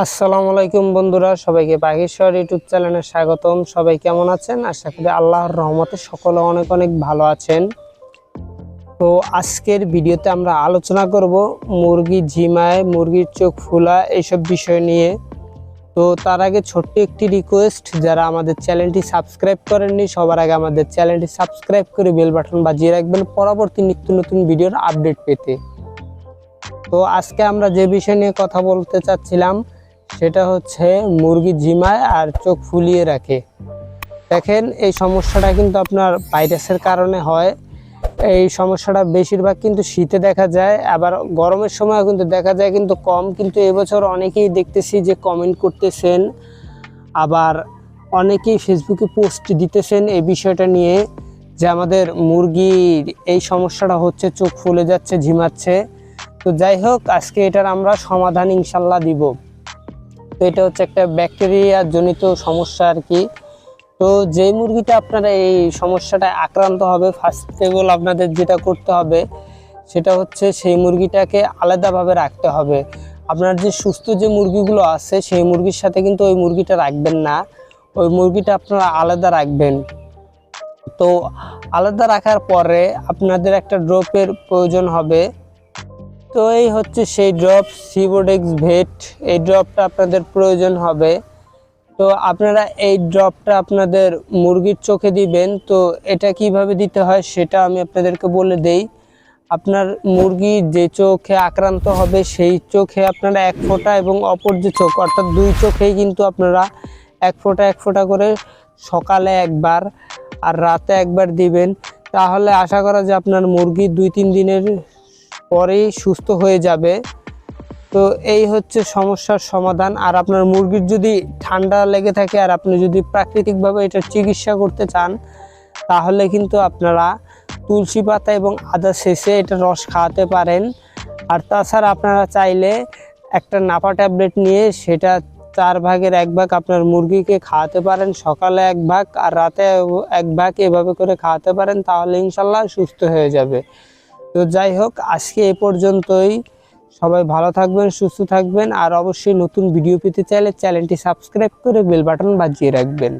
আসসালামু আলাইকুম বন্ধুরা, সবাইকে বাঘেশ্বর ইউটিউব চ্যানেলে স্বাগতম। সবাই কেমন আছেন? আশা করি আল্লাহর রহমতে সকলে অনেক অনেক ভালো আছেন। তো আজকের ভিডিওতে আমরা আলোচনা করব মুরগি ঝিমায়, মুরগির চোখ ফুলা এইসব বিষয় নিয়ে। তো তার আগে ছোট্ট একটি রিকোয়েস্ট যারা আমাদের চ্যানেলটি সাবস্ক্রাইব করেননি, সবার আগে আমাদের চ্যানেলটি সাবস্ক্রাইব করে বেল বাটন বাজিয়ে রাখবেন পরবর্তী নিত্য নতুন ভিডিওর আপডেট পেতে। তো আজকে আমরা যে বিষয় নিয়ে কথা বলতে চাচ্ছিলাম সেটা হচ্ছে মুরগি ঝিমায় আর চোখ ফুলিয়ে রাখে। দেখেন, এই সমস্যাটা কিন্তু আপনার ভাইরাসের কারণে হয়। এই সমস্যাটা বেশিরভাগ কিন্তু শীতে দেখা যায়, আবার গরমের সময় কিন্তু দেখা যায়, কিন্তু কম। কিন্তু এবছর অনেকেই দেখতেছি যে কমেন্ট করতেছেন, আবার অনেকেই ফেসবুকে পোস্ট দিতেছেন এই বিষয়টা নিয়ে যে আমাদের মুরগির এই সমস্যাটা হচ্ছে, চোখ ফুলে যাচ্ছে, ঝিমাচ্ছে। তো যাই হোক, আজকে এটার আমরা সমাধান ইনশাল্লাহ দিব। তো এটা হচ্ছে একটা ব্যাকটেরিয়া জনিত সমস্যা আর কি। তো যে মুরগিটা আপনারা এই সমস্যাটায় আক্রান্ত হবে ফার্স্ট অল আপনাদের যেটা করতে হবে, সেটা হচ্ছে সেই মুরগিটাকে আলাদাভাবে রাখতে হবে। আপনার যে সুস্থ যে মুরগিগুলো আছে, সেই মুরগির সাথে কিন্তু ওই মুরগিটা রাখবেন না। ওই মুরগিটা আপনারা আলাদা রাখবেন। তো আলাদা রাখার পরে আপনাদের একটা ড্রপের প্রয়োজন হবে। তো এই হচ্ছে সেই ড্রপ সিবোডেক্স ভেট এই ড্রপটা আপনাদের প্রয়োজন হবে। তো আপনারা এই ড্রপটা আপনাদের মুরগির চোখে দিবেন। তো এটা কীভাবে দিতে হয় সেটা আমি আপনাদেরকে বলে দেই। আপনার মুরগি যে চোখে আক্রান্ত হবে, সেই চোখে আপনারা এক ফোঁটা এবং অপর যে চোখ, অর্থাৎ দুই চোখেই কিন্তু আপনারা এক ফোঁটা এক ফোঁটা করে সকালে একবার আর রাতে একবার দিবেন। তাহলে আশা করা যায় আপনার মুরগি দুই, তিন দিনের পরেই সুস্থ হয়ে যাবে। তো এই হচ্ছে সমস্যার সমাধান। আর আপনার মুরগির যদি ঠান্ডা লেগে থাকে আর আপনি যদি প্রাকৃতিকভাবে এটা চিকিৎসা করতে চান, তাহলে কিন্তু আপনারা তুলসী পাতা এবং আদা শেষে এটা রস খাওয়াতে পারেন। আর তাছাড়া আপনারা চাইলে একটা নাপা ট্যাবলেট নিয়ে সেটা চার ভাগের এক ভাগ আপনার মুরগিকে খাওয়াতে পারেন, সকালে এক ভাগ আর রাতে এক ভাগ এভাবে করে খাওয়াতে পারেন, তাহলে ইনশাল্লাহ সুস্থ হয়ে যাবে। তো যাই হোক, আজকে এ পর্যন্তই। সবাই ভালো থাকবেন, সুস্থ থাকবেন, আর অবশ্যই নতুন ভিডিও পেতে চাইলে চ্যানেলটি সাবস্ক্রাইব করে বেল বাটন বাজিয়ে রাখবেন।